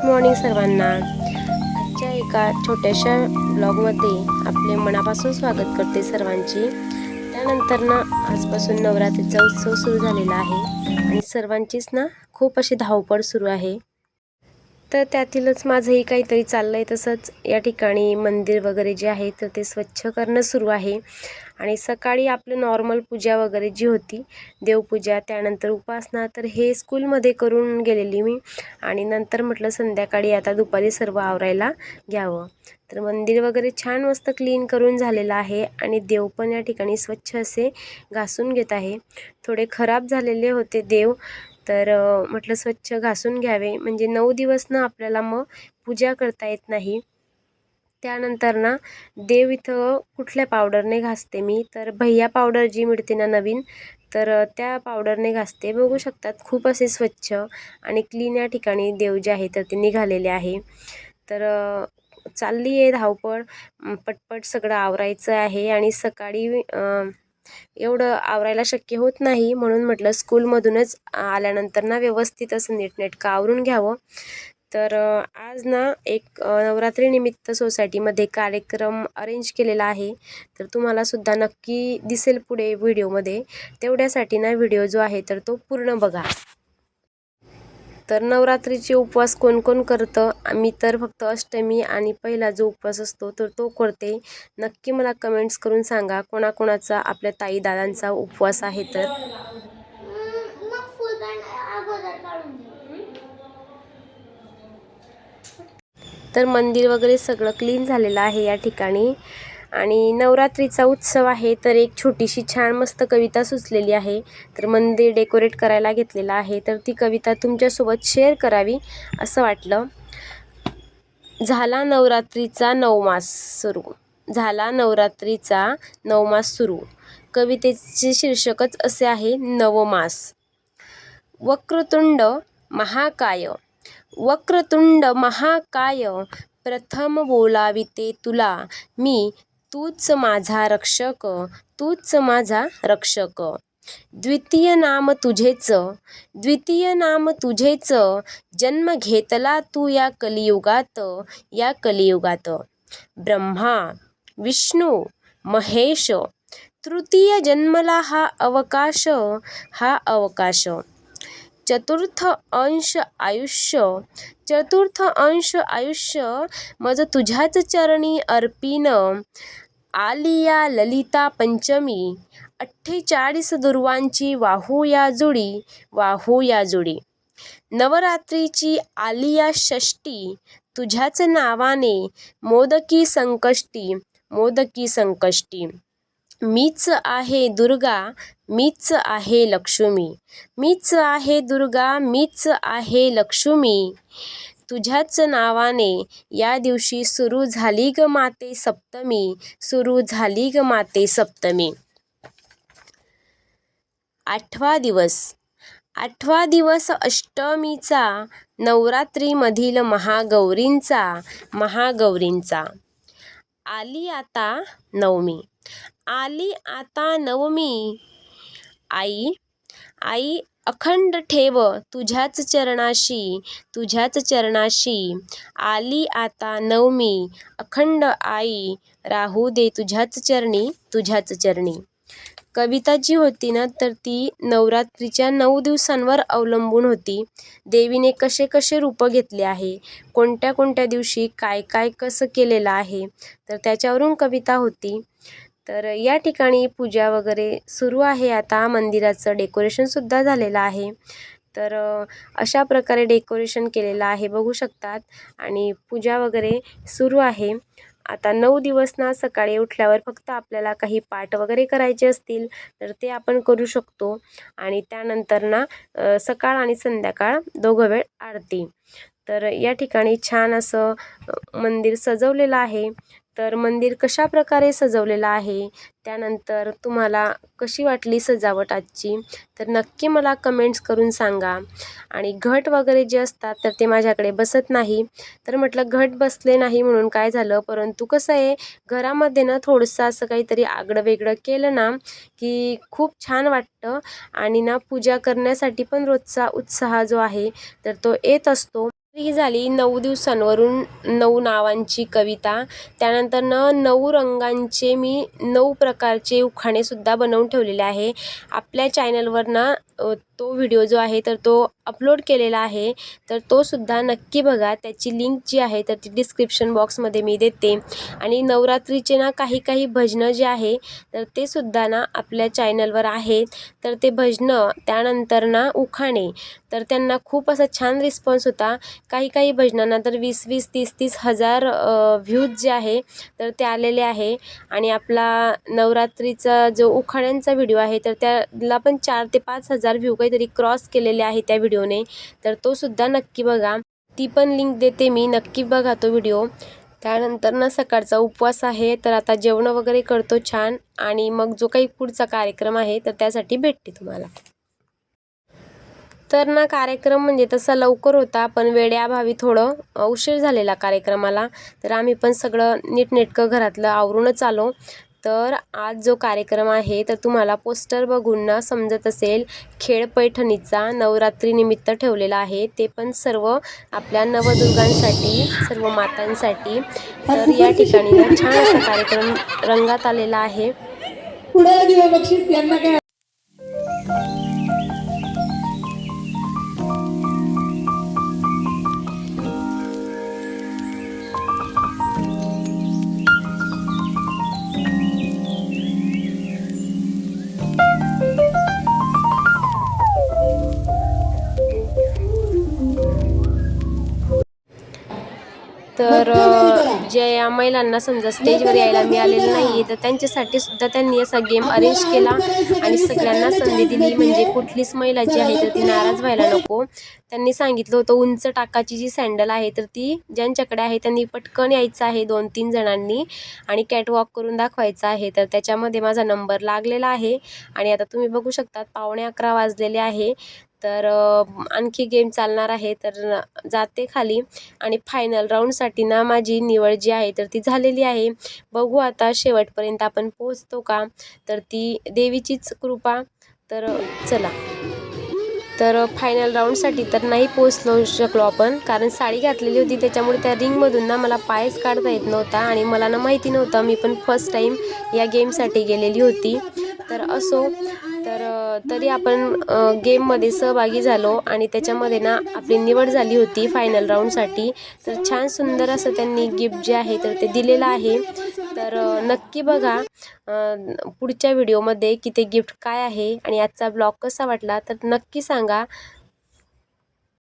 Good morning सर्वांना. आजच्या एका छोट्याशा ब्लॉगमध्ये आपले मनापासून स्वागत करते सर्वांची. त्यानंतर ना आजपासून नवरात्रीचा उत्सव सुरू झालेला आहे. आणि सर्वांचीच ना खूप अशी धावपळ सुरू आहे. तर त्यातीलच माझंही काहीतरी चाललं आहे तसंच या ठिकाणी मंदिर वगैरे जे आहे तर ते स्वच्छ करणं सुरू आहे. आणि सकाळी आपलं नॉर्मल पूजा वगैरे जी होती देवपूजा त्यानंतर उपासना तर हे स्कूलमध्ये करून गेलेली मी. आणि नंतर म्हटलं संध्याकाळी आता दुपारी सर्व आवरायला घ्यावं. तर मंदिर वगैरे छान मस्त क्लीन करून झालेलं आहे आणि देव पण या ठिकाणी स्वच्छ असे घासून घेत आहे. थोडे खराब झालेले होते देव तर म्हटलं स्वच्छ घासून घ्यावे. म्हणजे नऊ दिवस ना आपल्याला मग पूजा करता येत नाही. त्यानंतर ना देव इथं कुठल्या पावडरने घासते मी? तर भैया पावडर जी मिळते ना नवीन तर त्या पावडरने घासते. बघू शकतात खूप असे स्वच्छ आणि क्लीन या ठिकाणी देव जे आहे तर ते निघालेले आहे. तर चालली आहे धावपळ. पटपट सगळं आवरायचं आहे आणि सकाळी एवढं आवरायला शक्य होत नाही. म्हणून म्हटलं स्कूलमधूनच आल्यानंतर ना व्यवस्थित असं नीटनेटकं आवरून घ्यावं. तर आज ना एक नवरात्रीनिमित्त सोसायटीमध्ये कार्यक्रम अरेंज केलेला आहे. तर तुम्हाला सुद्धा नक्की दिसेल पुढे व्हिडिओमध्ये. तेवढ्यासाठी ना व्हिडिओ जो आहे तर तो पूर्ण बघा. तर नवरात्रीचे उपवास कोण कोण करतं? मी तर फक्त अष्टमी आणि पहिला जो उपवास असतो तर तो करते. नक्की मला कमेंट्स करून सांगा कोणाकोणाचा आपल्या ताई दादांचा उपवास आहे तर? तर मंदिर वगैरे सगळं क्लीन झालेलं आहे या ठिकाणी. आणि नवरात्रीचा उत्सव आहे तर एक छोटीशी छान मस्त कविता सुचलेली आहे. तर मंदिर डेकोरेट करायला घेतलेलं आहे तर ती कविता तुमच्यासोबत शेअर करावी असं वाटलं. झाला नवरात्रीचा नवमास सुरू. झाला नवरात्रीचा नवमास सुरू. कवितेचे शीर्षकच असे आहे नवमास. वक्रतुंड महाकाय. वक्रतुंड महाकाय प्रथम बोलाविते तुला. मी तूच माझा रक्षक तूच माझा रक्षक. द्वितीय नाम तुझेच द्वितीय नाम तुझेच. जन्म घेतला तू या कलियुगात या कलियुगात. ब्रह्मा विष्णू महेश तृतीय जन्मला हा अवकाश हा अवकाश. चतुर्थ अंश आयुष्य. चतुर्थ अंश आयुष्य मज तुझ्याच चरणी अर्पीन. आलिया ललिता पंचमी. अठ्ठेचाळीस दुर्वांची वाहूया जुडी वाहूया जुडी. नवरात्रीची आलिया षष्टी तुझ्याच नावाने मोदकी संकष्टी मोदकी संकष्टी. मीच आहे दुर्गा मीच आहे लक्ष्मी. मीच आहे दुर्गा मीच आहे लक्ष्मी. तुझ्याच नावाने या दिवशी सुरू झाली ग माते सप्तमी सुरू झाली ग माते सप्तमी. आठवा दिवस. आठवा दिवस अष्टमीचा नवरात्रीमधील महागौरींचा महागौरींचा. आली आता नवमी. आली आता नवमी. आई आई अखंड ठेव तुझ्याच चरणाशी तुझ्याच चरणाशी. आली आता नवमी अखंड आई राहू दे तुझ्याच चरणी तुझ्याच चरणी. कविता जी होती ना तर ती नवरात्रीच्या नऊ दिवसांवर अवलंबून होती. देवीने कसे कसे रूपं घेतले आहे? कोणत्या कोणत्या दिवशी काय काय कसं केलेलं आहे? तर त्याच्यावरून कविता होती. तर या ठिकाणी पूजा वगैरे सुरू आहे. आता मंदिराचं डेकोरेशनसुद्धा झालेलं आहे. तर अशा प्रकारे डेकोरेशन केलेलं आहे बघू शकतात. आणि पूजा वगैरे सुरू आहे. आता नऊ दिवस ना सकाळी उठल्यावर फक्त आपल्याला काही पाठ वगैरे करायचे असतील तर ते आपण करू शकतो. आणि त्यानंतर ना सकाळ आणि संध्याकाळ दोघं वेळ आरती. तर या ठिकाणी छान असं मंदिर सजवलेलं आहे. तर मंदिर कशा प्रकारे सजवलेलं आहे? त्यानंतर तुम्हाला कशी वाटली सजावट आजची? तर नक्की मला कमेंट्स करून सांगा. आणि घट वगैरे जे असतात तर ते माझ्याकडे बसत नाही. तर म्हटलं घट बसले नाही म्हणून काय झालं? परंतु कसं आहे घरामध्ये ना थोडंसं असं काहीतरी आगडं वेगळं केलं ना की खूप छान वाटतं. आणि ना पूजा करण्यासाठी पण रोजचा उत्साह जो आहे तर तो येत असतो. ही झाली नऊ दिवसांवरून नऊ नावांची कविता. त्यानंतर न नऊ रंगांचे मी नऊ प्रकारचे उखाणेसुद्धा बनवून ठेवलेले आहे. आपल्या चॅनलवर ना तो व्हिडिओ जो आहे तर तो अपलोड केलेला आहे. तर तो सुद्धा नक्की बघा. त्याची लिंक जी आहे तर ती डिस्क्रिप्शन बॉक्समध्ये मी देते. आणि नवरात्रीचे ना काही काही भजनं जे आहे तर ते सुद्धा ना आपल्या चॅनलवर आहेत तर ते भजनं त्यानंतर ना उखाणे. तर त्यांना खूप असा छान रिस्पॉन्स होता. काही काही भजनांना तर वीस वीस तीस तीस हजार व्ह्यूज जे आहे तर ते आलेले आहे. आणि आपला नवरात्रीचा जो उखाण्यांचा व्हिडिओ आहे तर त्याला पण चार ते पाच हजार व्ह्यू काहीतरी क्रॉस केलेले आहे त्या व्हिडिओने तर तो सुद्धा नक्की बघा. ती पण लिंक देते मी नक्की बघा तो व्हिडिओ. त्यानंतर ना सकाळचा उपवास आहे तर आता जेवण वगैरे करतो छान. आणि मग जो काही पुढचा कार्यक्रम आहे तर त्यासाठी भेटते तुम्हाला. तर ना कार्यक्रम म्हणजे तसा लवकर होता पण वेळेअभावी थोडं उशीर झालेला कार्यक्रमाला. तर आम्ही पण सगळं नीटनेटकं घरातलं आवरूनच आलो. तर आज जो कार्यक्रम आहे तर तुम्हाला पोस्टर बघून ना समजत असेल खेळ पैठणीचा नवरात्रीनिमित्त ठेवलेला आहे. ते पण सर्व आपल्या नवदुर्गांसाठी सर्व मातांसाठी. तर या ठिकाणी ना छान असा कार्यक्रम रंगात आलेला आहे. पुढे बक्षीस यांना काय तर ज्या या महिलांना समजा स्टेजवर यायला मिळालेलं नाही तर त्यांच्यासाठी सुद्धा त्यांनी असा गेम अरेंज केला आणि सगळ्यांना संधी दिली. म्हणजे कुठलीच महिला जी आहे तर ती नाराज व्हायला नको. त्यांनी सांगितलं होतं उंच टाकाची जी सँडल आहे तर ती ज्यांच्याकडे आहे त्यांनी पटकन यायचं आहे दोन तीन जणांनी आणि कॅटवॉक करून दाखवायचं आहे. तर त्याच्यामध्ये माझा नंबर लागलेला आहे आणि आता तुम्ही बघू शकता पावणे अकरा वाजलेले आहे. तर आणखी गेम चालणार आहे. तर जाते खाली. आणि फायनल राऊंडसाठी ना माझी निवड जी आहे तर ती झालेली आहे. बघू आता शेवटपर्यंत आपण पोहोचतो का? तर ती देवीचीच कृपा. तर चला. तर फायनल राऊंडसाठी तर नाही पोचलो शकलो आपण. कारण साडी घातलेली होती. त्याच्यामुळे त्या रिंगमधून ना मला पायच काढता येत नव्हता. आणि मला ना माहिती नव्हतं. मी पण फर्स्ट टाईम या गेमसाठी गेलेली होती. तर असो. तर तरी आपण गेममध्ये सहभागी झालो आणि त्याच्यामध्ये ना आपली निवड झाली होती फायनल राऊंडसाठी तर छान सुंदर असं त्यांनी गिफ्ट जे आहे तर ते दिलेलं आहे. तर नक्की बघा पुढच्या व्हिडिओमध्ये की ते गिफ्ट काय आहे आणि आजचा ब्लॉग कसा वाटला. तर नक्की सांगा.